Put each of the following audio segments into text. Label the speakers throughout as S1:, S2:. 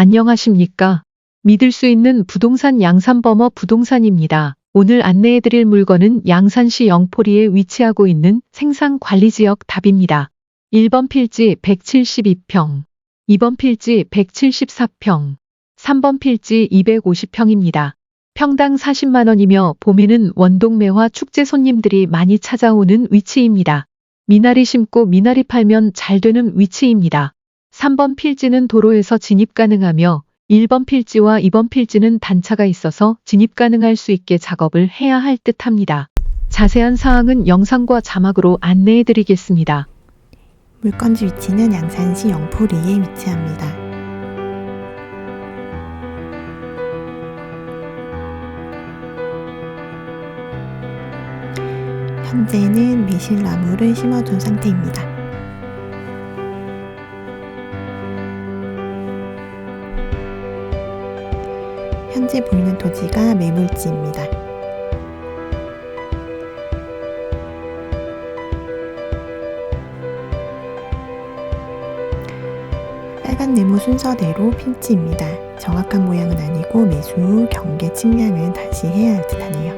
S1: 안녕하십니까. 믿을 수 있는 부동산 양산버머 부동산입니다. 오늘 안내해드릴 물건은 양산시 영포리에 위치하고 있는 생산관리지역 답입니다. 1번 필지 172평, 2번 필지 174평, 3번 필지 250평입니다. 평당 40만원이며 봄에는 원동매화 축제 손님들이 많이 찾아오는 위치입니다. 미나리 심고 미나리 팔면 잘 되는 위치입니다. 3번 필지는 도로에서 진입 가능하며 1번 필지와 2번 필지는 단차가 있어서 진입 가능할 수 있게 작업을 해야 할 듯 합니다. 자세한 사항은 영상과 자막으로 안내해 드리겠습니다.
S2: 물건지 위치는 양산시 영포리에 위치합니다. 현재는 매실나무를 심어둔 상태입니다. 현재 보이는 토지가 매물지입니다. 빨간 네모 순서대로 필지입니다. 정확한 모양은 아니고 매수 후 경계 측량은 다시 해야 할 듯하네요.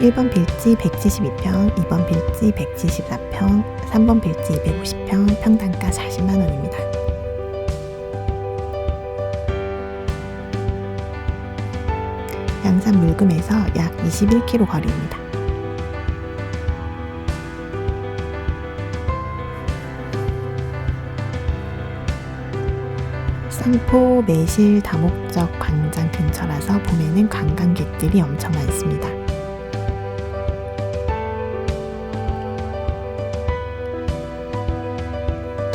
S2: (1번) 필지 (172평) (2번) 필지 (174평) (3번) 필지 (250평) 평당가 (40만 원입니다) 양산 물금에서 약 21km 거리입니다. 산포, 매실, 다목적 광장 근처라서 봄에는 관광객들이 엄청 많습니다.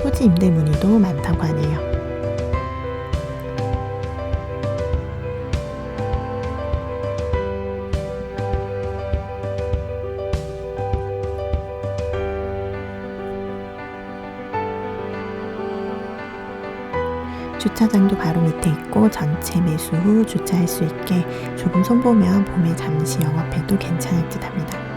S2: 토지 임대 문의도 많다고 하네요. 주차장도 바로 밑에 있고 전체 매수 후 주차할 수 있게 조금 손보면 봄에 잠시 영업해도 괜찮을 듯 합니다.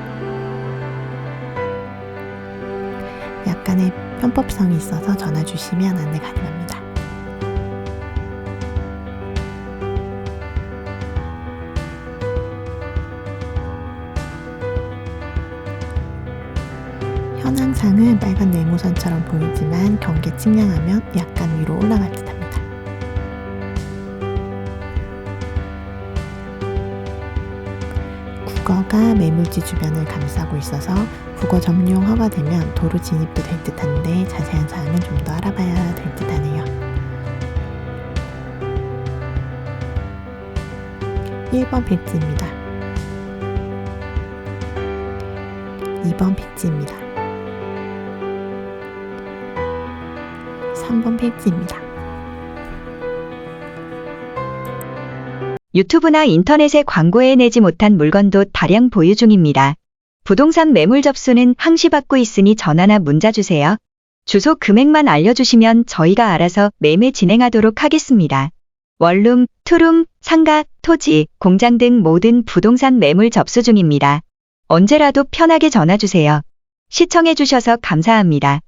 S2: 약간의 편법성이 있어서 전화 주시면 안내 가능합니다. 현황상은 빨간 네모선처럼 보이지만 경계 측량하면 약간 위로 올라갈 듯 국어가 매물지 주변을 감싸고 있어서 국어 점용 허가 되면 도로 진입도 될 듯한데 자세한 사항은 좀 더 알아봐야 될 듯하네요. 1번 필지입니다. 2번 필지입니다. 3번 필지입니다.
S3: 유튜브나 인터넷에 광고해 내지 못한 물건도 다량 보유 중입니다. 부동산 매물 접수는 항시 받고 있으니 전화나 문자 주세요. 주소 금액만 알려주시면 저희가 알아서 매매 진행하도록 하겠습니다. 원룸, 투룸, 상가, 토지, 공장 등 모든 부동산 매물 접수 중입니다. 언제라도 편하게 전화 주세요. 시청해주셔서 감사합니다.